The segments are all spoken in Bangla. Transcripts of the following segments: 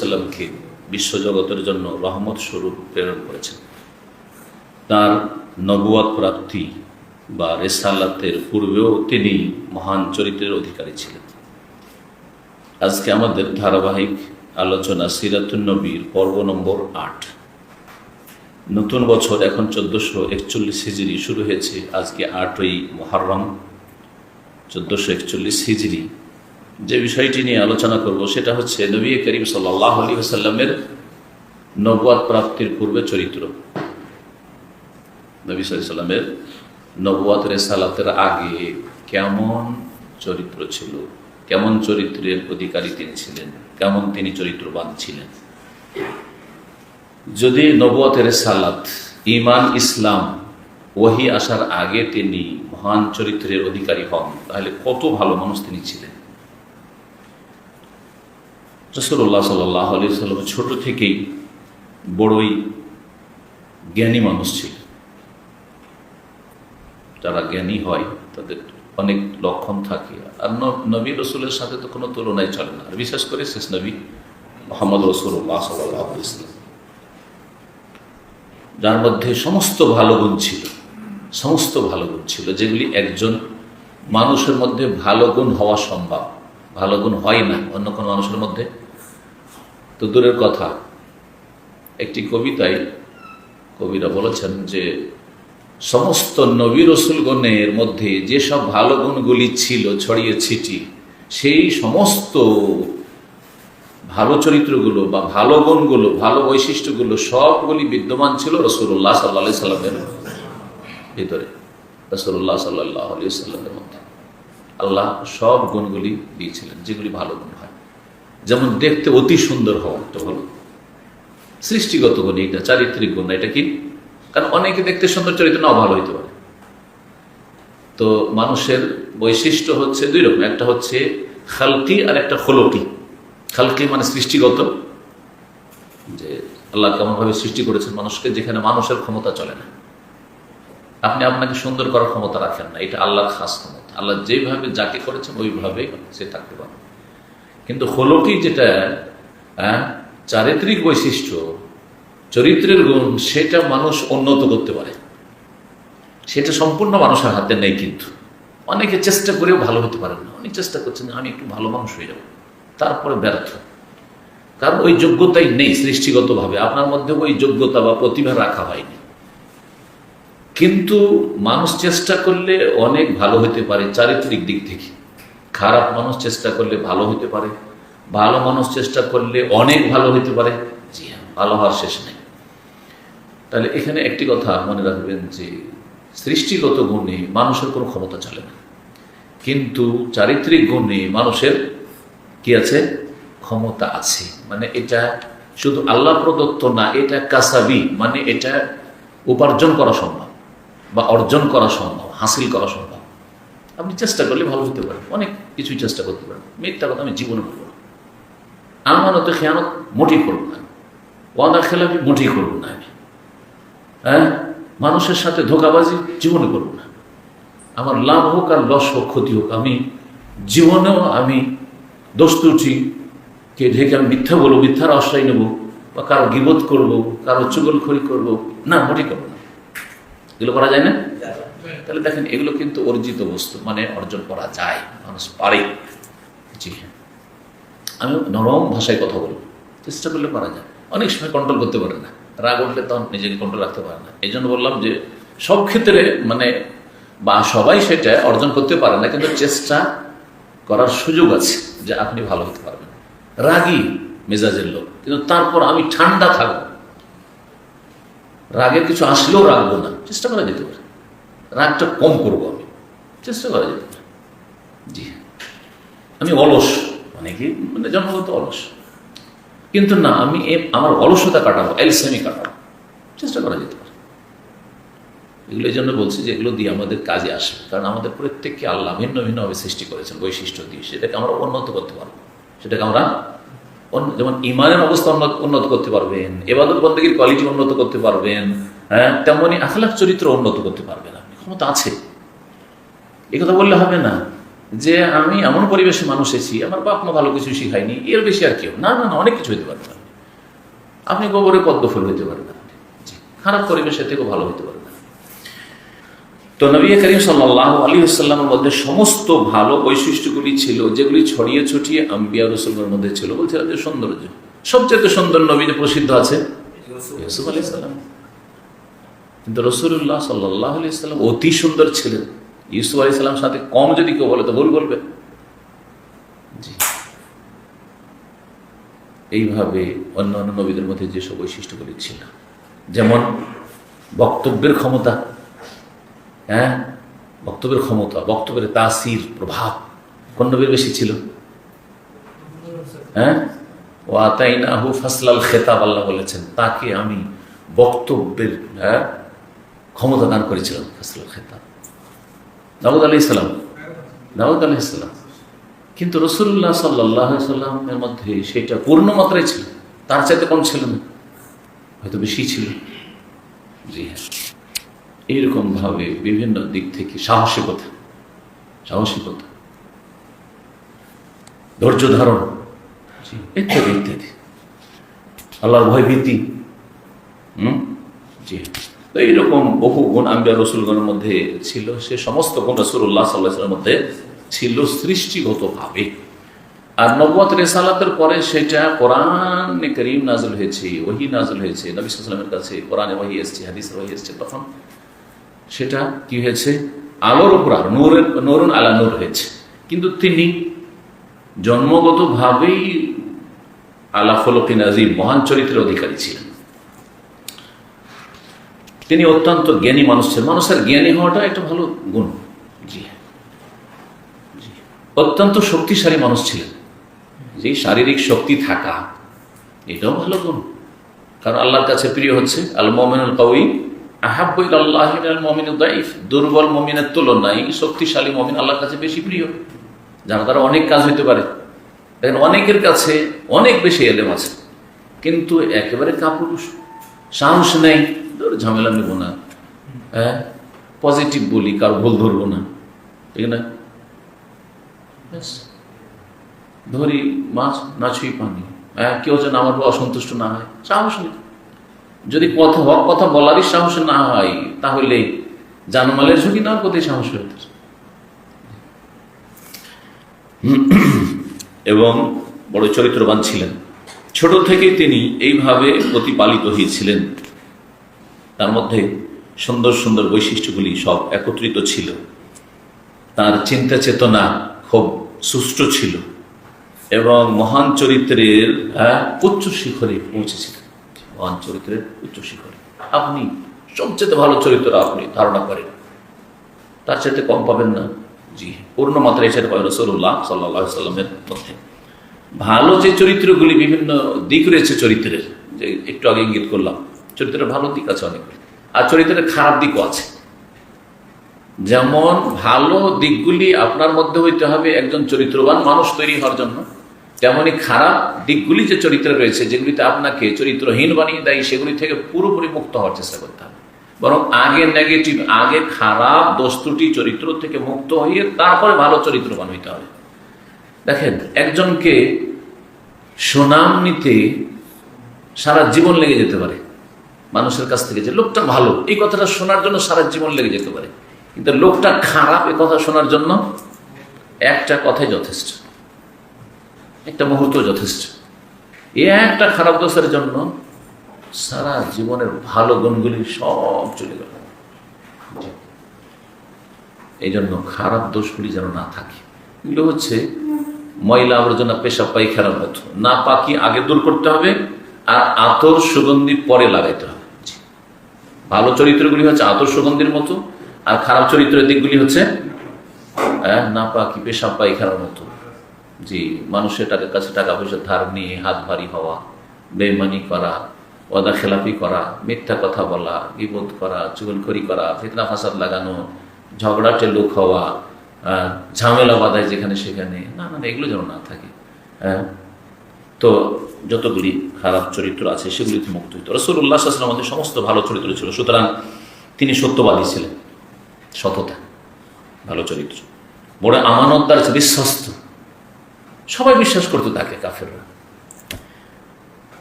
সাল্লামকে বিশ্বজগতের জন্য রহমত স্বরূপ প্রেরণ করেছেন। তার নবুয়াদ প্রাপ্তি বা রেসালাতের পূর্বেও তিনি মহান চরিত্রের অধিকারী ছিলেন। আজকে আমাদের ধারাবাহিক আলোচনা সিরাতুন নবীর পর্ব নম্বর আট। নতুন বছর এখন চোদ্দোশো একচল্লিশ হিজড়ি শুরু হয়েছে। আজকে আটই মহারম চোদ্দোশো একচল্লিশ হিজড়ি যে বিষয়টি নিয়ে আলোচনা করব, সেটা হচ্ছে নবী করিম সাল্লাহ আলী আসাল্লামের নবাদ প্রাপ্তির পূর্বে চরিত্র। নবী সাল্লামের নবাদ রেসালাতের আগে কেমন চরিত্র ছিল? কেমন চরিত্রের অধিকারী তিনি ছিলেন? কেমন তিনি চরিত্রবান ছিলেন? যদি নবুয়াতের সালাত ইমান ইসলাম, ওহি আসার আগে তিনি মহান চরিত্রের অধিকারী হন, তাহলে কত ভালো মানুষ তিনি ছিলেন? রসুল্লাহ সাল্লাহ আলি সাল্লাম ছোট থেকেই বড়ই জ্ঞানী মানুষ ছিল যারা জ্ঞানী হয়, তাদের অনেক লক্ষণ থাকে। আর নবী রসুলের সাথে তো কোনো তুলনাই চলে না। আর বিশেষ করে শেষ নবী মোহাম্মদ রসুল্লাহ সাল্লাহ ইসলাম যার মধ্যে সমস্ত ভালো গুণ ছিল, সমস্ত ভালো গুণ ছিল, যেগুলি একজন মানুষের মধ্যে ভালো গুণ হওয়া সম্ভব। ভালো গুণ হয় না অন্য কোনো মানুষের মধ্যে। তো দূরের কথা, একটি কবিতায় কবিরা বলেছেন যে, সমস্ত নবী রসুলগণের মধ্যে যেসব ভালো গুণগুলি ছিল, ছড়িয়ে ছিটি, সেই সমস্ত ভালো চরিত্রগুলো বা ভালো গুণগুলো, ভালো বৈশিষ্ট্যগুলো সবগুলি বিদ্যমান ছিল রসুল্লাহ সাল্লা সাল্লামের ভিতরে। রসুল্লাহ সাল্লাহ সাল্লামের আল্লাহ সব গুণগুলি দিয়েছিলেন, যেগুলি ভালো গুণ হয়। যেমন দেখতে অতি সুন্দর হওয়া একটা ভালো সৃষ্টিগত গুণ এটা চারিত্রিক গুণ এটা কি? কারণ অনেকে দেখতে সুন্দর, চরিত্র নাও ভালো হইতে পারে। তো মানুষের বৈশিষ্ট্য হচ্ছে দুই রকম, একটা হচ্ছে খালকি আর একটা খোলকি। খালকি মানে সৃষ্টিগত, যে আল্লাহ কেমনভাবে সৃষ্টি করেছেন মানুষকে, যেখানে মানুষের ক্ষমতা চলে না। আপনি আপনাকে সুন্দর করার ক্ষমতা রাখেন না। এটা আল্লাহর খাস ক্ষমতা। আল্লাহ যেভাবে যাকে করেছেন ওইভাবে সে থাকতে পারে কিন্তু হলকি যেটা হ্যাঁ, চারিত্রিক বৈশিষ্ট্য চরিত্রের গুণ সেটা মানুষ উন্নত করতে পারে। সেটা সম্পূর্ণ মানুষের হাতে নেই কিন্তু। অনেকে চেষ্টা করেও ভালো হতে পারেন না। অনেক চেষ্টা করছেন আমি একটু ভালো মানুষ হয়ে যাব। তারপরে ব্যর্থ। কারণ ওই যোগ্যতাই নেই সৃষ্টিগতভাবে। আপনার মধ্যে ওই যোগ্যতা বা প্রতিভা রাখা হয়নি। কিন্তু মানুষ চেষ্টা করলে অনেক ভালো হতে পারে চারিত্রিক দিক থেকে। খারাপ মানুষ চেষ্টা করলে ভালো হতে পারে, ভালো মানুষ চেষ্টা করলে অনেক ভালো হতে পারে। জি হ্যাঁ ভালো হওয়ার শেষ নেই। তাহলে এখানে একটি কথা মনে রাখবেন যে, সৃষ্টিগত গুণে মানুষের কোনো ক্ষমতা চলে না। কিন্তু চারিত্রিক গুণে মানুষের কি আছে? ক্ষমতা আছে। মানে এটা শুধু আল্লাহ প্রদত্ত না, এটা কাসাবি মানে এটা উপার্জন করা সম্ভব। বা অর্জন করা সম্ভব, হাসিল করা সম্ভব। আপনি চেষ্টা করলে ভালো হতে পারেন, অনেক কিছুই চেষ্টা করতে পারেন। মিথ্যা কথা আমি জীবনে বলব না। আমানত খেয়ানত মোটেই করব না ওয়াদা খেলাপি মোটেই করব না আমি। হ্যাঁ? মানুষের সাথে ধোকাবাজি জীবনে করব না। আমার লাভ হোক আর লস হোক, ক্ষতি হোক, আমি জীবনেও আমি দোষ কে ঢেকে আমি মিথ্যা বলব, মিথ্যার আশ্রয় নেব বা কারও গিবোধ করব, কারও চুগলখড়ি করব, না, মোটেই করব এগুলো করা যায় না? তাহলে দেখেন এগুলো কিন্তু অর্জিত বস্তু মানে অর্জন করা যায় মানুষ পারে। জি হ্যাঁ। আমি নরম ভাষায় কথা বলব চেষ্টা করলে পারা যায়। অনেক সময় কন্ট্রোল করতে পারে না। রাগ উঠলে তখন নিজেকে কন্ট্রোল রাখতে পারে না। এই জন্য বললাম যে সব ক্ষেত্রে মানে বা সবাই সেটা অর্জন করতে পারে না কিন্তু চেষ্টা করার সুযোগ আছে যে আপনি ভালো হতে পারবেন। রাগী মেজাজের লোক কিন্তু তারপর আমি ঠান্ডা থাকব। রাগের কিছু আসলেও রাখব না। চেষ্টা করা যেতে পারে। রাগটা কম করব আমি। চেষ্টা করা যেতে পারে। জি। আমি অলস মানে কি মানে জন্মগত অলস। কিন্তু না, আমি আমার অলসতা কাটাবো, এলসেমি কাটাবো। চেষ্টা করা যেতে পারে। এগুলো এই জন্য বলছি যে এগুলো দিয়ে আমাদের কাজে আসবে। কারণ আমাদের প্রত্যেককে আল্লাহ ভিন্ন ভিন্নভাবে সৃষ্টি করেছেন, বৈশিষ্ট্য দিয়ে। সেটাকে আমরা উন্নত করতে পারব। সেটাকে আমরা যেমন ইমানের অবস্থা উন্নত করতে পারবেন, এবাদত বন্দীর কোয়ালিটি উন্নত করতে পারবেন হ্যাঁ তেমনি আখলাখ চরিত্র উন্নত করতে পারবেন আপনি ক্ষমতা আছে। এ কথা বললে হবে না যে আমি এমন পরিবেশে মানুষ এসেছি, আমার বাপ মা ভালো কিছু শিখায়নি, এর বেশি আর কেউ না না না, অনেক কিছু হতে পারে না। আপনি গোবরে পদ্ম ফুল হইতে পারবেন। খারাপ পরিবেশে থেকেও ভালো হতে পারবেন তো নবী করিম সাল্লাহ আলী আসাল্লামের মধ্যে সমস্ত ভালো বৈশিষ্ট্যগুলি ছিল, যেগুলি ছড়িয়ে ছড়িয়ে আম্বিয়া রসুলের মধ্যে ছিল। বলছিলাম যে সৌন্দর্য। সবচেয়ে সুন্দর নবী যে প্রসিদ্ধ আছে ইউসুফ আলী সাল্লাম কিন্তু রসুল্লাহ সাল্লাহ আলি সাল্লাম অতি সুন্দর ছিলেন। ইউসুফ আলী সাল্লাম সাথে কম যদি কেউ বলে, তো ভুল বলবে। জি। এইভাবে অন্যান্য নবীদের মধ্যে যেসব বৈশিষ্ট্যগুলি ছিল, যেমন বক্তব্যের ক্ষমতা হ্যাঁ? বক্তব্যের ক্ষমতা, বক্তব্যের তাসির, প্রভাব কোন নবীর বেশি ছিল? হ্যাঁ? ও আতাইনাহু ফাসলাল খেতাব, আল্লাহ বলেছেন, তাকে আমি বক্তব্যের হ্যাঁ ক্ষমতা দান করেছিলাম, ফাসলাল খেতাব। দাউদ আলি ইসলাম দাউদ আলি ইসলাম কিন্তু রসুল্লাহ সাল্লাহ সাল্লামের মধ্যে সেটা পূর্ণ মাত্রায় ছিল, তার চাইতে কম ছিল না, হয়তো বেশি ছিল। জি হ্যাঁ। এইরকমভাবে বিভিন্ন দিক থেকে সাহসিকতা সাহসিকতা ধৈর্য ধারণ ইত্যাদি ইত্যাদি। আল্লাহর ভয়ভীতি হুম? জি। তো এইরকম বহু গুণ আম্বিয়া রসুলগণের মধ্যে ছিল সে সমস্ত গুণ রসুল্লাহ সাল্লাহামের মধ্যে ছিল সৃষ্টিগতভাবে। আর নব্বত রেসালাতের পরে সেটা কোরআন করিম নাজল হয়েছে ওহি নাজল হয়েছে। নবী সাল্লামের কাছে কোরআনে ওহি এসছে হাদিসের ওহি এসছে তখন। সেটা কি হয়েছে? আলোর উপর নূরের, নরুন আলা নূর হয়েছে। কিন্তু তিনি জন্মগতভাবেই আলা ফলকিন মহান চরিত্রের অধিকারী ছিলেন। তিনি অত্যন্ত জ্ঞানী মানুষ ছিলেন। মানুষের জ্ঞানী হওয়াটা একটা ভালো গুণ। জি জি। অত্যন্ত শক্তিশালী মানুষ ছিলেন। যে শারীরিক শক্তি থাকা, এটাও ভালো গুণ। কারণ আল্লাহর কাছে প্রিয় হচ্ছে আল মোমিনুল কউই দুর্বল মমিনের তুলনায় শক্তিশালী মমিন আল্লাহর কাছে বেশি প্রিয়, যার দ্বারা অনেক কাজ হইতে পারে। দেখেন, অনেকের কাছে অনেক বেশি এলেম আছে, কিন্তু একেবারে কাপুরুষ, সাহস নেই, ধর ঝামেলা নেব না। হ্যাঁ? পজিটিভ বলি, কারও ভুল ধরবো না। ঠিক না। ধরি, মাছ না ছুঁই পানি। হ্যাঁ কেউ যেন আমার অসন্তুষ্ট না হয়, সাহস নেই। যদি কথা হক কথা বলারই সাহস না হয়, তাহলে জানমালের ঝুঁকি নেওয়ার কোথায় সাহস হইতে এবং বড় চরিত্রবান ছিলেন। ছোট থেকে তিনি এইভাবে প্রতিপালিত হয়েছিলেন। তার মধ্যে সুন্দর সুন্দর বৈশিষ্ট্যগুলি সব একত্রিত ছিল। তার চিন্তা চেতনা খুব সুষ্ঠু ছিল এবং মহান চরিত্রের উচ্চ শিখরে পৌঁছেছিলেন মহান চরিত্রের উচ্চ শিখরে। আপনি সবচেয়ে ভালো চরিত্র আপনি ধারণা করেন। তার সাথে কম পাবেন না। জি পূর্ণ মাত্রায় সেটা পাবেন রসুল্লাহ সাল্লাহ সাল্লামের মধ্যে। ভালো যে চরিত্রগুলি বিভিন্ন দিক রয়েছে চরিত্রের, যে একটু আগে ইঙ্গিত করলাম, চরিত্রের ভালো দিক আছে অনেক। আর চরিত্রের খারাপ দিকও আছে। যেমন ভালো দিকগুলি আপনার মধ্যে হইতে হবে একজন চরিত্রবান মানুষ তৈরি হওয়ার জন্য। তেমনি খারাপ দিকগুলি যে চরিত্রে রয়েছে, যেগুলিতে আপনাকে চরিত্রহীন বানিয়ে দেয়, সেগুলি থেকে পুরোপুরি মুক্ত হওয়ার চেষ্টা করতে হবে। বরং আগে নেগেটিভ আগে খারাপ দোস্তুটি চরিত্র থেকে মুক্ত হয়ে তারপরে ভালো চরিত্রবান হইতে হবে। দেখেন, একজনকে সুনাম নিতে সারা জীবন লেগে যেতে পারে। মানুষের কাছ থেকে যে লোকটা ভালো, এই কথাটা শোনার জন্য সারা জীবন লেগে যেতে পারে। কিন্তু লোকটা খারাপ এ কথা শোনার জন্য একটা কথাই যথেষ্ট। একটা মুহূর্ত যথেষ্ট। এ একটা খারাপ দোষের জন্য সারা জীবনের ভালো গুণগুলি সব চলে গেল। এই জন্য খারাপ দোষগুলি যেন না থাকে। এগুলো হচ্ছে ময়লা আবর্জনা পেশা পায়খানার মতো। না পাকি আগে দূর করতে হবে আর আতর সুগন্ধি পরে লাগাইতে হবে। ভালো চরিত্রগুলি হচ্ছে আতর সুগন্ধির মতো আর খারাপ চরিত্রের দিকগুলি হচ্ছে আহ, না পাকি পেশা পায়খানার মতো। জি মানুষের টাকার কাছে টাকা পয়সা, ধার নিয়ে হাত ভারী হওয়া বেমানি করা, ওয়াদা খেলাপি করা, মিথ্যা কথা বলা, বিপদ করা চুগলখড়ি করা, ফিতনা ফাসাদ লাগানো ঝগড়াটে লোক হওয়া ঝামেলা বাধায় যেখানে সেখানে, না না এগুলো যেন না থাকে। হ্যাঁ তো যতগুলি খারাপ চরিত্র আছে সেগুলি মুক্ত হইত রসুল্লাহ আসলাম আমাদের সমস্ত ভালো চরিত্র ছিল, সুতরাং তিনি সত্যবাদী ছিলেন, সততা, ভালো চরিত্র। বড় আমানতদার বিশ্বস্ত। সবাই বিশ্বাস করতো তাকে, কাফেররা।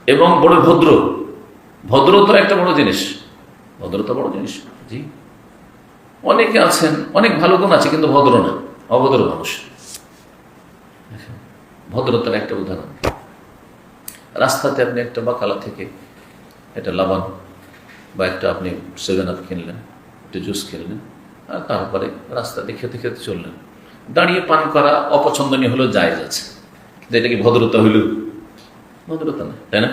এবং বড় ভদ্র। ভদ্রতা একটা বড় জিনিস। ভদ্রতা বড় জিনিস, জি। অনেকে আছেন, অনেক ভালো গুণ আছে, কিন্তু ভদ্র না, অভদ্র মানুষ। ভদ্রতার একটা উদাহরণ। রাস্তাতে আপনি একটা বাকালা থেকে একটা লাবান বা একটা আপনি সেভেন আপ কিনলেন, একটা জুস কিনলেন আর তারপরে রাস্তা দিয়ে খেতে খেতে চললেন। দাঁড়িয়ে পান করা অপছন্দনীয় হলেও জায়জ আছে। কিন্তু এটা কি ভদ্রতা হইল? ভদ্রতা না, তাই না?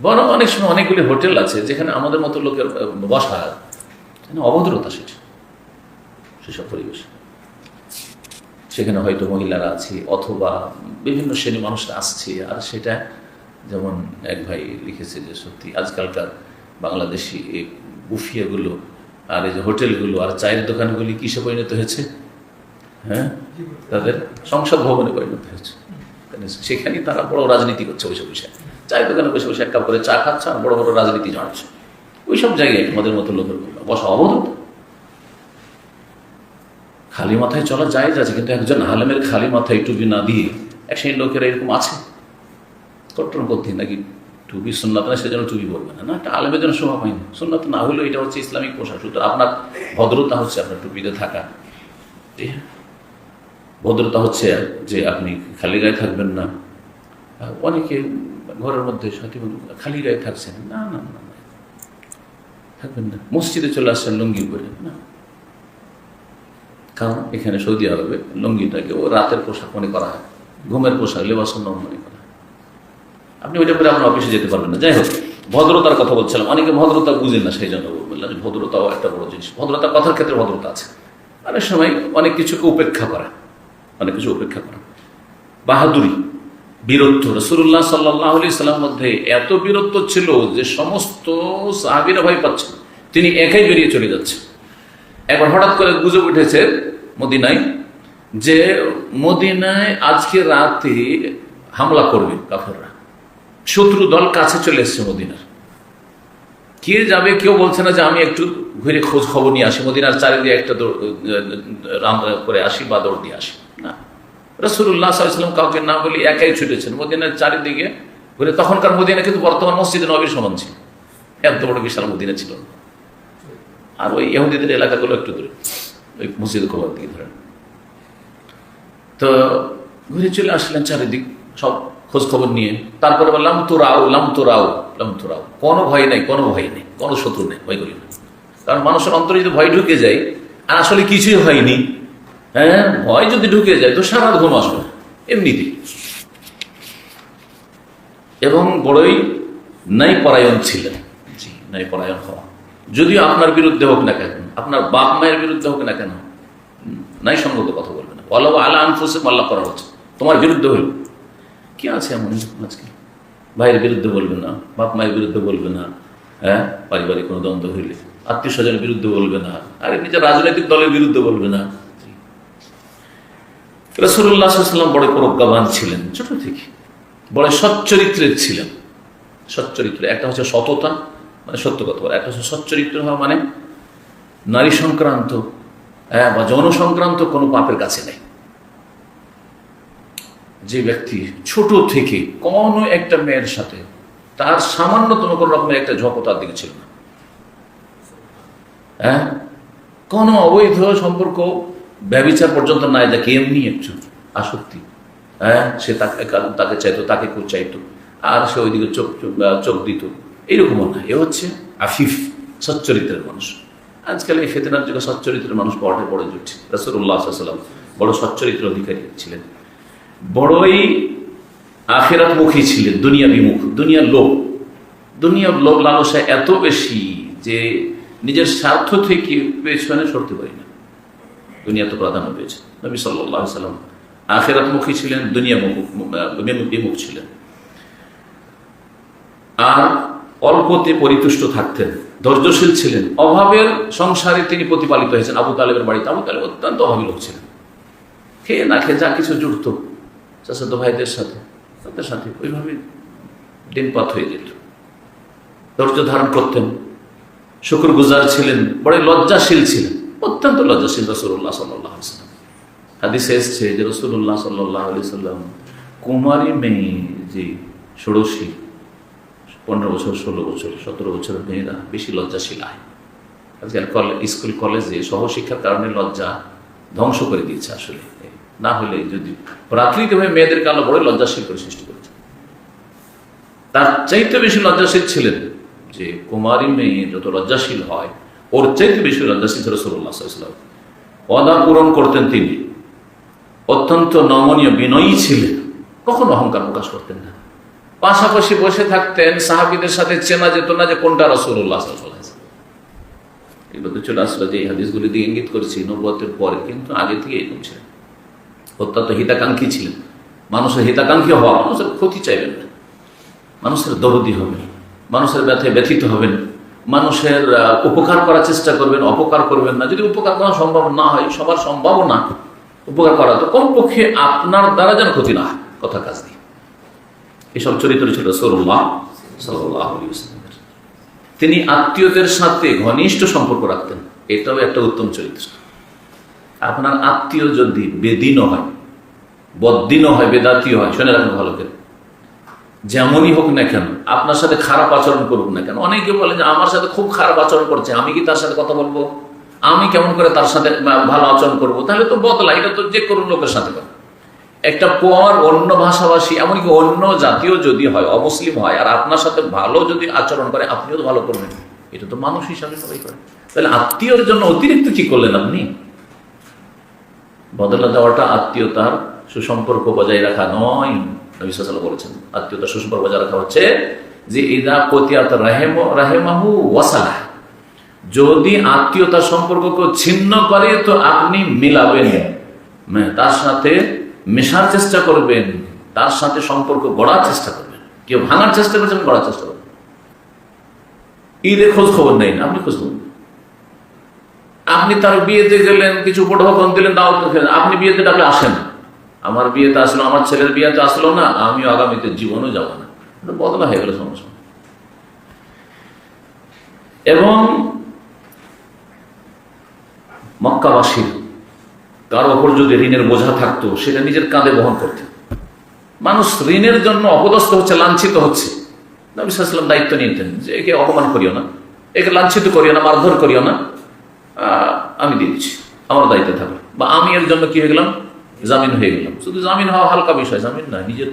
বরং অনেক সময় অনেকগুলি হোটেল আছে যেখানে আমাদের মতো লোকের বসা অভদ্রতা সেটা, সেসব পরিবেশ। সেখানে হয়তো মহিলারা আছে, অথবা বিভিন্ন শ্রেণি মানুষরা আসছে, আর সেটা যেমন এক ভাই লিখেছে যে সত্যি আজকালকার বাংলাদেশি এই বুফিয়াগুলো আর এই যে হোটেলগুলো আর চায়ের দোকানগুলি কিসে পরিণত হয়েছে? হ্যাঁ? তাদের সংসদ ভবনে পরিণত হয়েছে। সেখানেই তারা বড় রাজনীতি করছে ওইসব বিষয়ে। চায়ের দোকানে বসে বসে এক কাপ করে চা খাচ্ছে আর বড় বড় রাজনীতি জানাচ্ছে ওইসব জায়গায় তোমাদের মতো লোকের বসা অবদ্ধ খালি মাথায় চলা যায় আছে, কিন্তু একজন আলেমের খালি মাথায় টুপি না দিয়ে এক সেই লোকেরা এরকম আছে? কট্টরপন্থী নাকি টুপি সুন্নাত না সেজন্য টুপি বলবে না? না, একটা আলেমের জন্য শোভা পায়নি সুন্নাত না হলেও এটা হচ্ছে ইসলামিক পোশাক, সুতরাং আপনার ভদ্রতা হচ্ছে আপনার টুপিতে থাকা। ভদ্রতা হচ্ছে যে আপনি খালি গায়ে থাকবেন না। অনেকে ঘরের মধ্যে সাথী খালি গায়ে থাকছেন। না না না। থাকবেন না। মসজিদে চলে আসছেন লুঙ্গি পরে, না। কারণ এখানে সৌদি আরবে লুঙ্গিটাকে ও রাতের পোশাক মনে করা হয়। ঘুমের পোশাক লেবাস মনে করা হয়। আপনি ওইটা পরে আপনার অফিসে যেতে পারবেন না। যাই হোক, ভদ্রতার কথা বলছিলাম। অনেকে ভদ্রতা বুঝেন না সেই জন্য বললাম ভদ্রতাও একটা বড় জিনিস। ভদ্রতা কথার ক্ষেত্রে ভদ্রতা আছে। অনেক সময় অনেক কিছুকে উপেক্ষা করা। অনেক কিছু উপেক্ষা করা। বাহাদুরি, বীরত্ব। রসুল্লাহ সাল্লাহ আলি সাল্লাম মধ্যে এত বীরত্ব ছিল যে সমস্ত সাহাবিরা ভয় পাচ্ছেন তিনি একাই বেরিয়ে চলে যাচ্ছেন। একবার হঠাৎ করে গুজব উঠেছে মদিনায় যে মদিনায় আজকে রাতে হামলা করবে কাফেররা। শত্রু দল কাছে চলে এসছে মদিনার। কে যাবে কেউ বলছে না যে আমি একটু ঘুরে খোঁজ খবর নিয়ে আসি। মদিনার চারিদিকে একটা করে আসি বা দৌড় দিয়ে আসি। রসুল্লাহ কাউকে না বলি একাই ছুটেছেন। মদিনার চারিদিকে ঘুরে তখনকার মদিনা কিন্তু বর্তমান মসজিদে নবীর সমান ছিল। এত বড় বিশাল মদিনা ছিল। আর ওই ইহুদিদের এলাকাগুলো একটু দূরে। ওই মসজিদ কোবার দিকে ধরেন। তো ঘুরে চলে আসলেন চারিদিক, সব খোঁজ খবর নিয়ে। তারপরে বললাম তো রাও লাম তো রাও লাম তো রাও কোনো ভয় নেই, কোনো ভয় নেই, কোনো শত্রু নেই, ভয় করি না। কারণ মানুষের অন্তরে যদি ভয় ঢুকে যায়, আর আসলে কিছুই হয়নি হ্যাঁ ভয় যদি ঢুকে যায় তো সারা ঘুম আসবে এমনিতে। এবং বড়ই নাই পরায়ণ ছিলেন। জি। নাই পরায়ণ হওয়া। যদিও আপনার বিরুদ্ধে হোক না কেন আপনার বাপ মায়ের বিরুদ্ধে হোক না কেন নাই সঙ্গত কথা বলবে না। বলো আলা আনফুসে মাল্লা করা হচ্ছে। তোমার বিরুদ্ধে হইল। কি আছে এমন আজকে? ভাইয়ের বিরুদ্ধে বলবে না বাপ মায়ের বিরুদ্ধে বলবে না হ্যাঁ? পারিবারিক কোনো দ্বন্দ্ব হইলে। আত্মীয় স্বজনের বিরুদ্ধে বলবে না আরে নিজের রাজনৈতিক দলের বিরুদ্ধে বলবে না। রসুল্লাহ সাল্লাম বড় প্রজ্ঞাবান ছিলেন, ছোট থেকে। বড় সচ্চরিত্রের ছিলেন। সচ্চরিত্র, একটা হচ্ছে সততা মানে সত্য কথা বলা। একটা হচ্ছে সচ্চরিত্র হওয়া মানে নারী সংক্রান্ত হ্যাঁ বা যৌন সংক্রান্ত কোনো পাপের কাছে নেই। যে ব্যক্তি ছোট থেকে কোনো একটা মেয়ের সাথে, তার সামান্যতম কোনো রকমের একটা ঝকো তার দিকে ছিল না। হ্যাঁ কোনো অবৈধ সম্পর্ক ব্যবচার পর্যন্ত নাই যাকে এমনি একটু আসক্তি হ্যাঁ সে তাকে তাকে চাইতো, তাকে কেউ চাইতো, আর সে ওইদিকে চোখ চোখ দিত। এইরকমও না, এ হচ্ছে আফিফ, সচ্চরিত্রের মানুষ। আজকাল এই ফেতনার যুগে সচ্চরিত্রের মানুষ পড়ে পড়ে জুটছে রসুল্লাহ সাল্লাম বড় সচ্চরিত্র অধিকারী ছিলেন। বড়ই আখেরাতমুখী ছিলেন দুনিয়া বিমুখ দুনিয়ার লোভ। দুনিয়ার লোভ লালসা এত বেশি যে নিজের স্বার্থ থেকে পেছনে সরতে পারি না। দুনিয়া তো প্রাধান্য পেয়েছে নবী সাল্লাহ সাল্লাম আখেরাতমুখী ছিলেন দুনিয়া বিমুখ ছিলেন। আর অল্পতে পরিতুষ্ট থাকতেন, ধৈর্যশীল ছিলেন। অভাবের সংসারে তিনি প্রতিপালিত হয়েছেন, আবু তালেবের বাড়িতে। আবু তালেব অত্যন্ত অভাবী লোক ছিলেন। খেয়ে না খেয়ে যা কিছু জুড়ত, চাচাতো ভাইদের সাথে, তাদের সাথে ওইভাবে দিনপাত হয়ে যেত। ধৈর্য ধারণ করতেন শুক্র গুজার ছিলেন বড় লজ্জাশীল ছিলেন। অত্যন্ত লজ্জাশীল রসুল্লাহ সাল্লাম। হাদিসে এসছে যে রসুল্লাহ সাল্লাহ সাল্লাম কুমারী মেয়ে, যে ষোড়শী, পনেরো বছর, ষোলো বছর, সতেরো বছরের মেয়েরা বেশি লজ্জাশীল হয়। আজকাল কলেজ স্কুল, কলেজে সহশিক্ষার কারণে লজ্জা ধ্বংস করে দিয়েছে আসলে। না হলে যদি প্রাকৃতিকভাবে মেয়েদের কালো বড় লজ্জাশীল করে সৃষ্টি করেছে। তার চাইতে বেশি লজ্জাশীল ছিলেন যে কুমারী মেয়ে যত লজ্জাশীল হয় ওর চাইতে বেশি সরুল্লাহ সাল্লাম অদা পূরণ করতেন তিনি। অত্যন্ত নমনীয় বিনয়ী ছিলেন। কখনো অহংকার প্রকাশ করতেন না। পাশাপাশি বসে থাকতেন, সাহাবিদের সাথে চেনা যেত না যে কোনটা রসুল্লাহ এগুলো তো চলে আসলো যে এই দিয়ে ইঙ্গিত করেছি নবতের পরে, কিন্তু আগে থেকে এরকম ছিলেন। অত্যন্ত হিতাকাঙ্ক্ষী ছিলেন। মানুষের হিতাকাঙ্ক্ষী হওয়া, মানুষের ক্ষতি চাইবেন না। মানুষের দরদি হবেন। মানুষের ব্যথায় ব্যথিত হবেন। মানুষের উপকার করার চেষ্টা করবেন, অপকার করবেন না। যদি উপকার করা সম্ভব না হয়, সবার সম্ভবও না উপকার করা তো কমপক্ষে আপনার দ্বারা যেন ক্ষতি না হয়, কথা কাজ দিয়ে এসব চরিত্র ছিল সরুল্লাহ সাল্লাহ তিনি আত্মীয়দের সাথে ঘনিষ্ঠ সম্পর্ক রাখতেন। এটাও একটা উত্তম চরিত্র। আপনার আত্মীয় যদি বেদিনও হয়, বদ্দিনও হয় বেদাতীয় হয়, শুনে রাখুন ভালো করে। যেমনই হোক না কেন, আপনার সাথে খারাপ আচরণ করুক না কেন। অনেকে বলে যে, আমার সাথে খুব খারাপ আচরণ করছে, আমি কি তার সাথে কথা বলব? আমি কেমন করে তার সাথে ভালো আচরণ করব? তাহলে তো বদলা, এটা তো যে কোনো লোকের সাথে করে একটা পর অন্য ভাষাভাষী, এমনকি অন্য জাতীয় যদি হয়, অমুসলিম হয়, আর আপনার সাথে ভালো যদি আচরণ করে, আপনিও তো ভালো করবেন। এটা তো মানুষ হিসাবে সবাই করে। তাহলে আত্মীয়র জন্য অতিরিক্ত কি করলেন আপনি? বদলা দেওয়াটা আত্মীয়তার সুসম্পর্ক বজায় রাখা নয়। নবী সাল্লাল্লাহু বলেছেন আত্মীয়তার সুসম্পর্ক বজায় রাখা হচ্ছে, যে ইদা কতিয়াত রাহেম, রাহেমাহু ওয়াসালাহ। যদি আত্মীয়তার সম্পর্ককে ছিন্ন করে, তো আপনি মিলাবেন। মানে তার সাথে মেশার চেষ্টা করবেন, তার সাথে সম্পর্ক গড়ার চেষ্টা করবেন। কেউ ভাঙার চেষ্টা করছেন গড়ার চেষ্টা করবেন। ঈদের খোঁজ খবর নেই না, আপনি খোঁজ খবর আপনি তার বিয়েতে গেলেন, কিছু উপঢৌকন দিলেন, দাওয়াত আপনি বিয়েতে ডাকলে আসেন আমার বিয়েতে আসলো, আমার ছেলের বিয়েতে আসলো না, আমিও আগামীতে জীবনও যাব না। বদলা হয়ে গেল সমস্যা এবং মক্কাবাসীর তার ওপর যদি ঋণের বোঝা থাকতো, সেটা নিজের কাঁধে বহন করতেন। মানুষ ঋণের জন্য অপদস্থ হচ্ছে, লাঞ্ছিত হচ্ছে। নবী সাল্লাম দায়িত্ব নিতেন যে একে অপমান করিও না, একে লাঞ্ছিত করিও না, মারধর করিও না। আমি দিচ্ছি আমার দায়িত্বে থাকল বা আমি এর জন্য কি হয়ে গেলাম? জামিন হয়ে গেলাম শুধু জামিন হওয়া হালকা বিষয়, জামিন না নিজের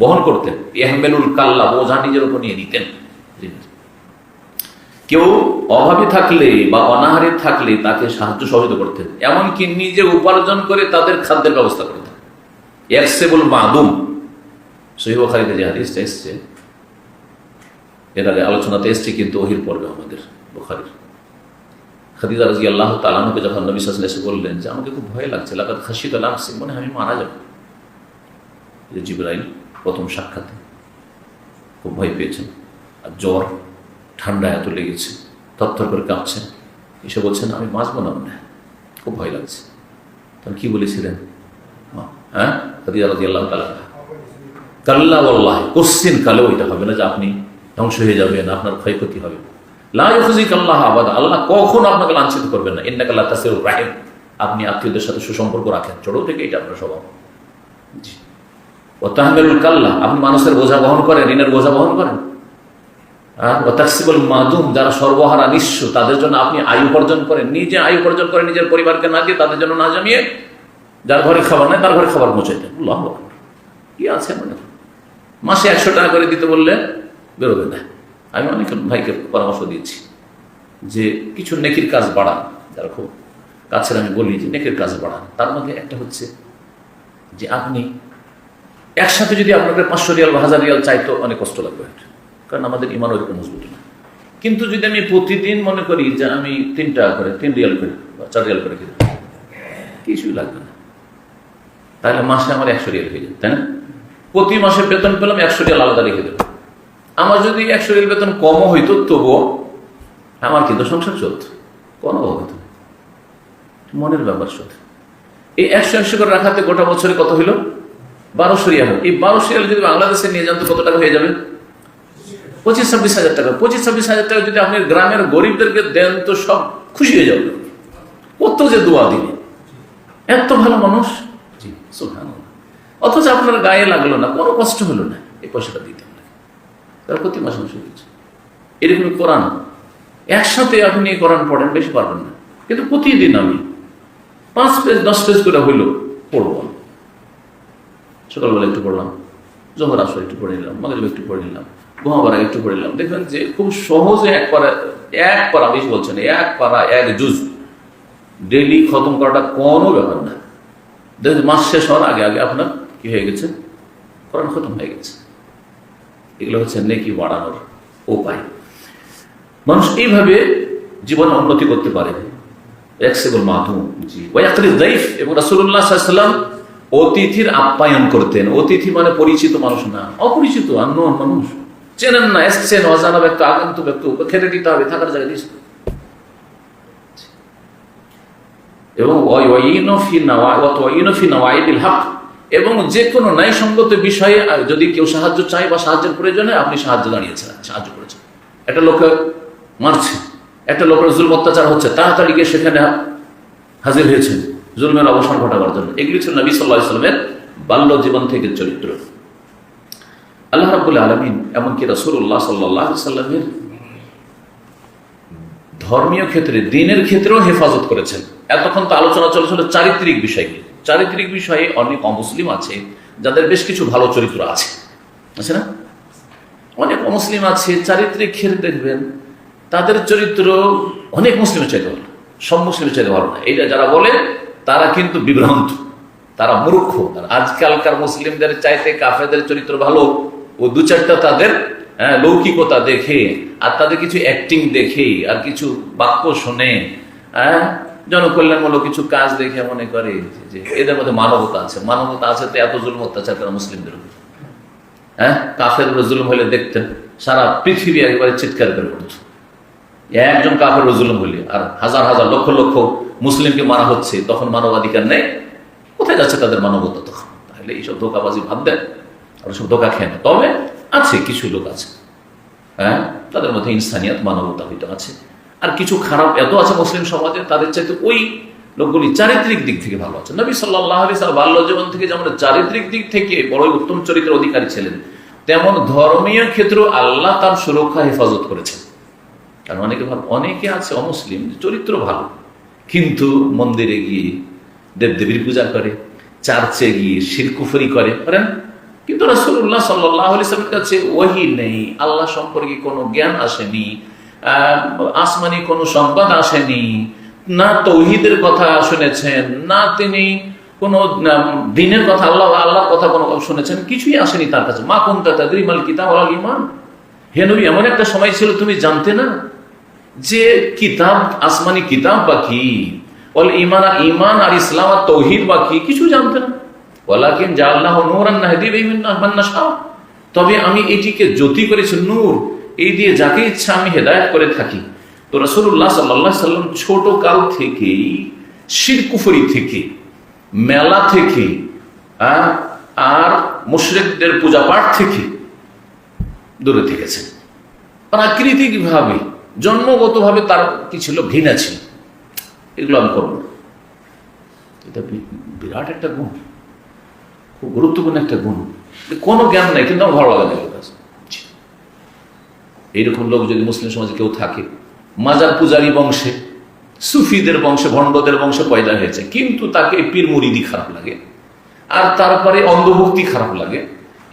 বহন করতেন। এহমেলুল কাল্লা, বোঝা নিজের উপর নিয়ে নিতেন। কেউ অভাবী থাকলে বা অনাহারে থাকলে তাকে সাহায্য সহযোগিতা করতেন। এমনকি নিজে উপার্জন করে তাদের খাদ্যের ব্যবস্থা করতেন। এরসেবুল মাদুম। সহিবখারিতে যে হাদিসটা এসছে, এর আগে আলোচনাতে এসছে, কিন্তু ওহির পর্বে আমাদের বুখারির। খাদিজা রাজি আল্লাহ তালানুকে যখন নবী সাসল এসে বললেন যে, আমাকে খুব ভয় লাগছে লাগাত খাসি তো লাগছে মনে হয় আমি মারা যাব। জিব্রাইল প্রথম সাক্ষাতে খুব ভয় পেয়েছেন আর জ্বর, ঠান্ডা এত লেগেছে তত্তর করে কাঁপছেন এসে বলছেন, আমি বাঁচবো না মনে খুব ভয় লাগছে। তখন কি বলেছিলেন? হ্যাঁ? খাদিজা রাজি আল্লাহ তালা কাল্লা আল্লাহ কোশ্চিন কালেও এটা হবে না যে আপনি ধ্বংস হয়ে যাবেন, আপনার ক্ষয়ক্ষতি হবে। লাফিক আল্লাহ কখন আপনাকে লাঞ্ছিত করবেন না। ইন্নাক আল্লাহ তাসির রাহেম। আপনি আত্মীয়দের সাথে সুসম্পর্ক রাখেন। ছোট থেকে এটা আপনার স্বভাব। ও তাহমেলুল কাল্লা। আপনি মানুষের বোঝা বহন করেন, ঋণের বোঝা বহন করেন। আর ও মাদুম। যারা সর্বহারা নিঃস্ব, তাদের জন্য আপনি আয়ু উপার্জন করেন। নিজে আয়ু উপার্জন করে নিজের পরিবারকে না দিয়ে তাদের জন্য না জমিয়ে যার ঘরে খাবার নেই, তার ঘরে খাবার পৌঁছে দেন। কি আছে মনে মাসে একশো টাকা করে দিতে বললে বেরোবে না। আমি অনেক ভাইকে পরামর্শ দিয়েছি যে কিছু নেকির কাজ বাড়ান। যারা খুব কাছের আমি বলি যে নেকির কাজ বাড়ান। তার মধ্যে একটা হচ্ছে যে আপনি একসাথে যদি আপনাকে পাঁচশো রিয়াল বা হাজার রিয়াল চাইতো অনেক কষ্ট লাগবে। কারণ আমাদের ইমান ওইরকম মজবুত না। কিন্তু যদি আমি প্রতিদিন মনে করি যে আমি তিন টাকা করে, তিন রিয়াল করে বা চার রিয়াল করে খেতে কিছুই লাগবে না। তাহলে মাসে আমার একশো রিয়াল হয়ে যায়, তাই না? প্রতি মাসে বেতন পেলাম একশো রিয়াল আলাদা রেখে দেবো। আমার যদি একশো রিয়াল বেতন কমও হইতো, তবুও আমার কিন্তু সংসার চলত। কোনো অভাব মনের ব্যাপার শুধু এই একশো একশো করে রাখাতে গোটা বছরে কত হইল? বারোশো রিয়াল। এই বারোশো রিয়াল যদি বাংলাদেশে নিয়ে যান তো কত টাকা হয়ে যাবে? পঁচিশ ছাব্বিশ হাজার টাকা। পঁচিশ ছাব্বিশ হাজার টাকা যদি আপনি গ্রামের গরিবদেরকে দেন তো সব খুশি হয়ে যাবে। কত যে দোয়া দিবে। এত ভালো মানুষ। অথচ আপনার গায়ে লাগল না, কোনো কষ্ট হলো না। এই পয়সাটা দিতে তার প্রতি মাসে মাসে দিচ্ছে এরকম কোরআন। একসাথে আপনি কোরআন পড়েন, বেশি পারবেন না। কিন্তু প্রতিদিন আমি পাঁচ পেজ, দশ পেজ করে হইল পড়ব। সকালবেলা একটু পড়লাম, জহর আসর একটু পড়ে নিলাম, মাগরিব একটু পড়ে নিলাম ঘুমাবার আগে একটু পড়ে নিলাম। দেখবেন যে খুব সহজে এক পারা এক পারা, বেশি বলছেন এক পারা, এক জুজ ডেলি খতম করাটা কোনো ব্যাপার না। দেখবেন মাস শেষ হওয়ার আগে আগে আপনার কি হয়ে গেছে? কোরআন খতম হয়ে গেছে। এগুলো হচ্ছে নেকি বাড়ানোর উপায়। মানুষ এইভাবে জীবনে উন্নতি করতে পারে। একসেবল মাধুম জি। ওয়াকরি দাইফ এবং রাসূলুল্লাহ সাল্লাম অতিথির আপ্যায়ন করতেন। অতিথি মানে পরিচিত মানুষ না, অপরিচিত অন্য মানুষ। চেনেন না, এসছেন, অজানা ব্যক্তি আগন্ত ব্যক্তি খেতে দিতে হবে, থাকার জায়গা এবং হক। এবং যে কোনো ন্যায়সঙ্গত বিষয়ে যদি কেউ সাহায্য চায় বা সাহায্যের প্রয়োজনে, আপনি সাহায্য দাঁড়িয়েছেন সাহায্য করেছেন। একটা লোকে মারছে, একটা লোকের জুল অত্যাচার হচ্ছে, তাড়াতাড়ি গিয়ে সেখানে হাজির হয়েছেন জুলমের অবসান ঘটাবার জন্য। এগুলি ছিল নবী সাল্লাহ ইসলামের বাল্য জীবন থেকে চরিত্র। আল্লাহ রাবুল আলমিন, এমনকি রসুল্লাহ সাল্লাহ সাল্লামের ধর্মীয় ক্ষেত্রে, দিনের ক্ষেত্রেও হেফাজত করেছেন। এতক্ষণ তো আলোচনা চলেছিল চারিত্রিক বিষয় নিয়ে। চারিত্রিক বিষয়ে অনেক অমুসলিম আছে যাদের বেশ কিছু ভালো চরিত্র আছে। আছে না? অনেক অমুসলিম আছে চারিত্রিক ক্ষেত্রে দেখবেন তাদের চরিত্র অনেক মুসলিমের চাইতে ভালো সব মুসলিমের চাইতে ভালো না। এইটা যারা বলে তারা কিন্তু বিভ্রান্ত তারা মূর্খ আজকালকার মুসলিমদের চাইতে কাফেদের চরিত্র ভালো। ও দু চারটা তাদের হ্যাঁ, লৌকিকতা দেখে আর তাদের কিছু অ্যাক্টিং দেখে আর কিছু বাক্য শুনে হ্যাঁ জনকল্যাণমূলক কিছু কাজ দেখে মনে করে যে এদের মধ্যে মানবতা আছে। মানবতা আছে তো এত জুলম অত্যাচার করে মুসলিমদের উপর। হ্যাঁ? কাফের উপরে জুলুম হলে দেখতেন, সারা পৃথিবী একেবারে চিৎকার করে পড়ত। একজন কাফের জুলুম হলে, আর হাজার হাজার লক্ষ লক্ষ মুসলিমকে মারা হচ্ছে, তখন মানবাধিকার নেই। কোথায় যাচ্ছে তাদের মানবতা তখন? তাহলে এইসব ধোকাবাজি ভাব দেন আর সব ধোকা খেয়ে না। তবে আছে, কিছু লোক আছে। হ্যাঁ? তাদের মধ্যে ইনসানিয়াত মানবতা হয়তো আছে। আর কিছু খারাপ এত আছে মুসলিম সমাজে, তাদের চাইতে ওই লোকগুলি চারিত্রিক দিক থেকে ভালো আছে। নবী সাল্লাহ আলি সাল বাল্য জীবন থেকে যেমন চারিত্রিক দিক থেকে বড়ই উত্তম চরিত্রের অধিকারী ছিলেন, তেমন ধর্মীয় ক্ষেত্র আল্লাহ তার সুরক্ষা, হেফাজত করেছেন। কারণ অনেকে ভাব, অনেকে আছে অমুসলিম চরিত্র ভালো, কিন্তু মন্দিরে গিয়ে দেবদেবীর পূজা করে, চার্চে গিয়ে শিরকুফরি করে, করেন? কিন্তু রাসুল্লাহ সাল্লাহ আলিসের কাছে ওহি নেই, আল্লাহ সম্পর্কে কোনো জ্ঞান আসেনি আসমানি কোনো সংবাদ আসেনি, না তৌহিদের কথা শুনেছেন, না তিনি কোনো দিনের কথা, আল্লাহ, আল্লাহর কথা কোনো শুনেছেন, কিছুই আসেনি তার কাছে। মা কোন তাদরিমাল কিতাব আল ইমান হে নবী, এমন একটা সময় ছিল, তুমি জানতে না? যে কিতাব, আসমানি কিতাব বা কি? বল ইমান আর ইমান আর ইসলাম আর তৌহিদ বা কি? কিছু জানতে না। তবে আমি এটিকে জ্যোতি করেছি নূর। এই দিয়ে যাকে ইচ্ছা আমি হেদায়েত করে থাকি। তো রাসূলুল্লাহ সাল্লাল্লাহু সাল্লাম ছোট কাল থেকেই শিরকুফরি থেকে, মেলা থেকে আর মুশরিকদের পূজা পাঠ থেকে দূরে থেকেছেন। প্রাকৃতিকভাবে, জন্মগতভাবে তার কি ছিল? ঘৃণা ছিল। এগুলো আমি করব এটা বিরাট একটা গুণ। খুব গুরুত্বপূর্ণ একটা গুণ। কোনো জ্ঞান নাই, কিন্তু আমার ভালো লাগে না কাছে। এইরকম লোক যদি মুসলিম সমাজে কেউ থাকে, মাজার পূজারী বংশে, সুফিদের বংশে, ভণ্ডদের বংশে পয়দা হয়েছে, কিন্তু তাকে পীর মুরিদি খারাপ লাগে, আর তারপরে অন্ধভক্তি খারাপ লাগে,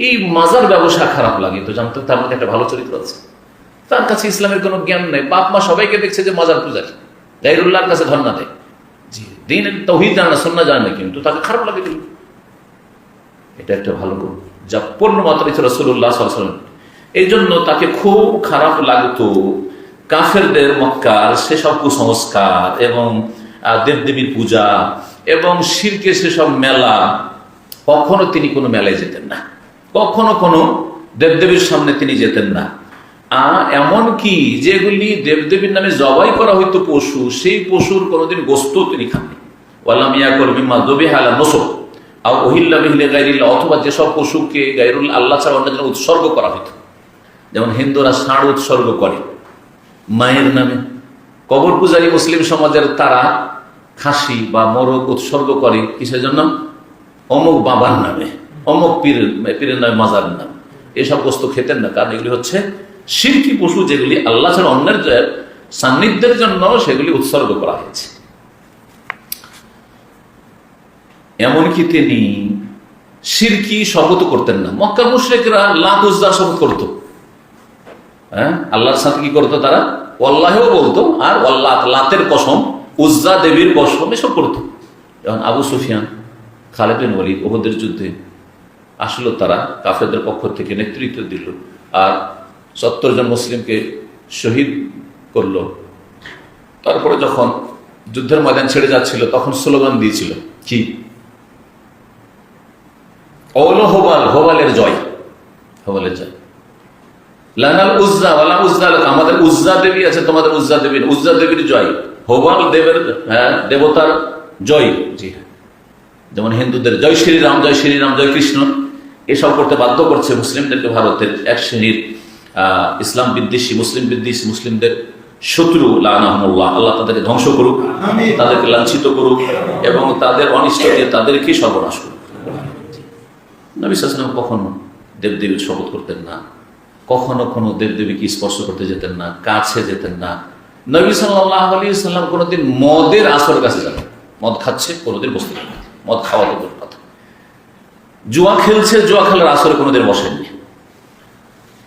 এই মাজার ব্যবসা খারাপ লাগে। তো জানতো তার মধ্যে একটা ভালো চরিত্র আছে। তার কাছে ইসলামের কোনো জ্ঞান নেই। বাপ মা সবাইকে দেখছে যে মাজার পূজারী। গাইরুল্লাহর কাছে ধর্ণা দেয়। জি দিন তহিদ জানে না সন্না জানে না, কিন্তু তাকে খারাপ লাগে। এটা একটা ভালো গুণ। যা পূর্ণ মাত্রায় ছিল রসুল্লাহ সাল্লাম এই জন্য তাকে খুব খারাপ লাগতো কাফেরদের মক্কার সেসব কুসংস্কার এবং দেবদেবীর পূজা এবং শিরকে সেসব মেলা। কখনো তিনি কোনো মেলায় যেতেন না। কখনো কোনো দেবদেবীর সামনে তিনি যেতেন না। এমন কি যেগুলি দেবদেবীর নামে জবাই করা হইতো পশু, সেই পশুর কোনোদিন গোস্ত তিনি খাননি। ওয়ালামিয়া কর্মিমা দবি হালা নসব আর ওহিল্লা বিহিলে গাইরিল্লা অথবা যেসব পশুকে গাইরুল আল্লাহ ছাড়া অন্য উৎসর্গ করা হইতো। যেমন হিন্দুরা ষাঁড় উৎসর্গ করে। মায়ের নামে। কবর পূজারী মুসলিম সমাজের তারা খাসি বা মোরগ উৎসর্গ করে কিসের জন্য? অমুক বাবার নামে। অমুক পীরের পীরের নামে মাজার নাম। এসব বস্তু খেতেন না, কারণ এগুলি হচ্ছে শিরকি পশু, যেগুলি আল্লাহ ছাড়া অন্যের সান্নিধ্যের জন্য সেগুলি উৎসর্গ করা হয়েছে। এমনকি তিনি সিরকি শপথ করতেন না। মক্কা মুশ্রেকরা উজ্জার শপথ করতো। হ্যাঁ? আল্লাহর সাথে কি করতো তারা? অল্লাহেও বলতো, আর অল্লাহ লাতের কসম, উজ্জা দেবীর কসম এসব করতো। যখন আবু সুফিয়ান, খালেদ বিন ওয়ালিদ ওহদের যুদ্ধে আসলো তারা, কাফেরদের পক্ষ থেকে নেতৃত্ব দিল, আর সত্তর জন মুসলিমকে শহীদ করল। তারপরে যখন যুদ্ধের ময়দান ছেড়ে যাচ্ছিল, তখন স্লোগান দিয়েছিল, কি? অল হোবাল, হোবালের জয় হোবালের জয়। লানাল উজ্জা ওয়ালা উজ্জা। আমাদের উজ্জা দেবী আছে তোমাদের উজ্জা দেবী উজ্জা দেবীর জয়। হোবাল দেবের হ্যাঁ, দেবতার জয়। জি হ্যাঁ। যেমন হিন্দুদের জয় শ্রীরাম জয় শ্রীরাম জয় কৃষ্ণ। এসব করতে বাধ্য করছে মুসলিমদেরকে ভারতের এক শ্রেণির ইসলাম বিদ্বেষী মুসলিম বিদ্বেষী মুসলিমদের শত্রু লানাহমুল্লাহ। আল্লাহ তাদেরকে ধ্বংস করুক তাদেরকে লাঞ্ছিত করুক এবং তাদের অনিষ্ট দিয়ে তাদেরকে সর্বনাশ করুক। নবী সাসলাম কখনো দেবদেবীর শপথ করতেন না। কখনো কোনো দেবদেবীকে স্পর্শ করতে যেতেন না, কাছে যেতেন না। নবী সাল্লাহ আলী সাল্লাম কোনোদিন মদের আসর কাছে যান মদ খাচ্ছে, কোনোদিন বসতে মদ খাওয়া তো কথা। জুয়া খেলছে, জুয়া খেলার আসরে কোনোদিন বসেননি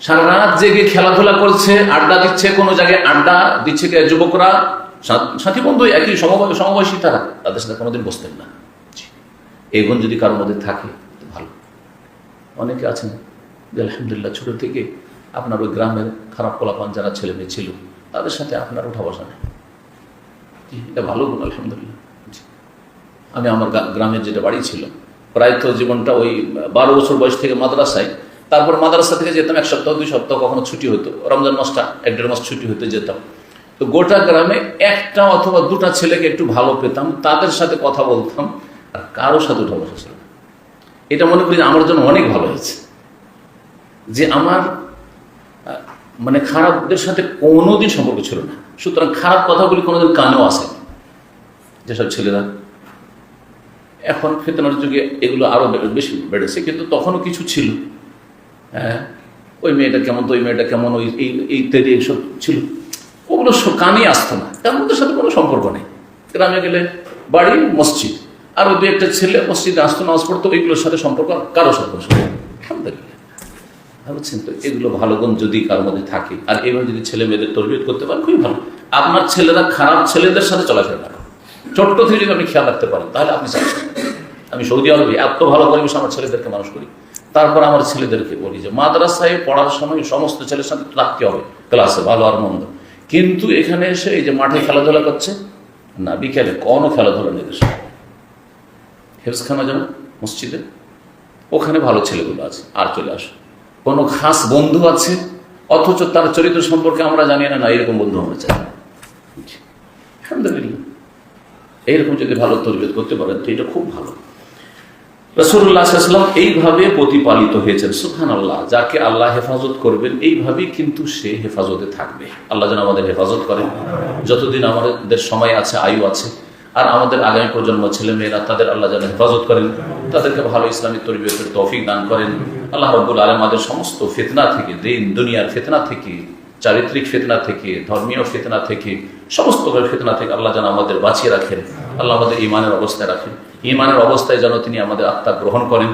সারা রাত জেগে খেলাধুলা করছে, আড্ডা দিচ্ছে, কোনো জায়গায় আড্ডা দিচ্ছে যুবকরা? সাথী বন্ধু, একই সমবয়- সমবয়সী তারা, তাদের সাথে কোনোদিন বসতেন না। এই গুণ যদি কারোর মধ্যে থাকে ভালো। অনেকে আছেন যে আলহামদুলিল্লাহ ছোট থেকে আপনার ওই গ্রামের খারাপ পোলাপান যারা ছেলে মেয়ে ছিল, তাদের সাথে আপনার উঠা বসা নেই। এটা ভালো গুণ, আলহামদুলিল্লাহ। আমি আমার গ্রামের যেটা বাড়ি ছিল, প্রায় তো জীবনটা ওই বারো বছর বয়স থেকে মাদ্রাসায়, তারপর মাদ্রাসা থেকে যেতাম এক সপ্তাহ, দুই সপ্তাহ কখনো ছুটি হতো। রমজান মাসটা, এক দেড় মাস ছুটি হতে যেতাম। তো গোটা গ্রামে একটা অথবা দুটা ছেলেকে একটু ভালো পেতাম, তাদের সাথে কথা বলতাম, আর কারোর সাথে উঠা বসা ছিল এটা মনে করি আমার জন্য অনেক ভালো হয়েছে। যে আমার মানে খারাপদের সাথে কোনোদিন সম্পর্ক ছিল না। সুতরাং খারাপ কথাগুলি কোনোদিন কানেও আসে যেসব ছেলেরা এখন ফেতনার যুগে এগুলো আরও বে- বেশি বেড়েছে, কিন্তু তখনও কিছু ছিল। হ্যাঁ ওই মেয়েটা কেমন, তো ওই মেয়েটা কেমন, ওই, এই ইত্যাদি এইসব ছিল। ওগুলো স- কানে আসতো না। তার মধ্যে সাথে কোনো সম্পর্ক নেই। গ্রামে গেলে বাড়ি, মসজিদ। আর ওই দু একটা ছেলে মসজিদে আসতো, নামাজ পড়তো এইগুলোর সাথে সম্পর্ক কারও সাথে সম্পর্ক। আলহামদুলিল্লাহ। বুঝছেন তো? এগুলো ভালো গুণ যদি কারোর মধ্যে থাকে। আর এইভাবে যদি ছেলে মেয়েদের তরবিয়ত করতে পারেন, খুবই ভালো। আপনার ছেলেরা খারাপ ছেলেদের সাথে চলাফেরা না করে। ছোট্ট থেকে যদি আপনি খেয়াল রাখতে পারেন, তাহলে আপনি আমি সৌদি আরবে এত ভালো পরিবেশ আমার ছেলেদেরকে মানুষ করি। তারপর আমার ছেলেদেরকে বলি যে, মাদ্রাসায় পড়ার সময় সমস্ত ছেলের সাথে রাখতে হবে। ক্লাসে ভালো আর মন্দ। কিন্তু এখানে এসে এই যে মাঠে খেলাধুলা করছে, না, বিকেলে কোনো খেলাধুলা নেই হেফসখানা যেন মসজিদে? ওখানে ভালো ছেলেগুলো আছে। আর চলে আসো। কোনো খাস বন্ধু আছে? অথচ তার চরিত্র সম্পর্কে আমরা জানি না না, এরকম বন্ধু আমরা চাই আলহামদুলিল্লাহ। এইরকম যদি ভালো তরবিয়ত করতে পারেন, তো এটা খুব ভালো। রসুল্লাহাম এইভাবে প্রতিপালিত হয়েছেন সুখান আল্লাহ যাকে আল্লাহ হেফাজত করবেন এইভাবেই কিন্তু সে হেফাজতে থাকবে। আল্লাহ যেন আমাদের হেফাজত করেন। যতদিন আমাদের সময় আছে, আয়ু আছে আর আমাদের আগামী প্রজন্ম ছেলে মেয়েরা তাদের আল্লাহ যেন হেফাজত করেন, তাদেরকে ভালো ইসলামিক তরবিয়তের তৌফিক দান করেন। আল্লাহ রব্বুল আলম আমাদের সমস্ত ফেতনা থেকে, দিন, দুনিয়ার ফেতনা থেকে, চারিত্রিক ফেতনা থেকে, ধর্মীয় ফেতনা থেকে, সমস্ত ফেতনা থেকে আল্লাহ যেন আমাদের বাঁচিয়ে রাখেন, আল্লাহ আমাদের ইমানের অবস্থায় রাখেন। ইমানের অবস্থায় যেন তিনি আমাদের আত্মা গ্রহণ করেন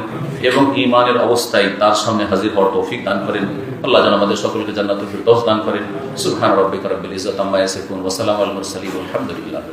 এবং ইমানের অবস্থায় তার সামনে হাজির হওয়ার তৌফিক দান করেন। আল্লাহ যেন আমাদের সকলকে জান্নাতুল ফিরদৌস দান করেন। সুবহান রাব্বিকা রাব্বিল ইজ্জাতি আম্মা ইয়াসিফুন ওয়া সালামু আলাল মুরসালিন ওয়া আলহামদুলিল্লাহি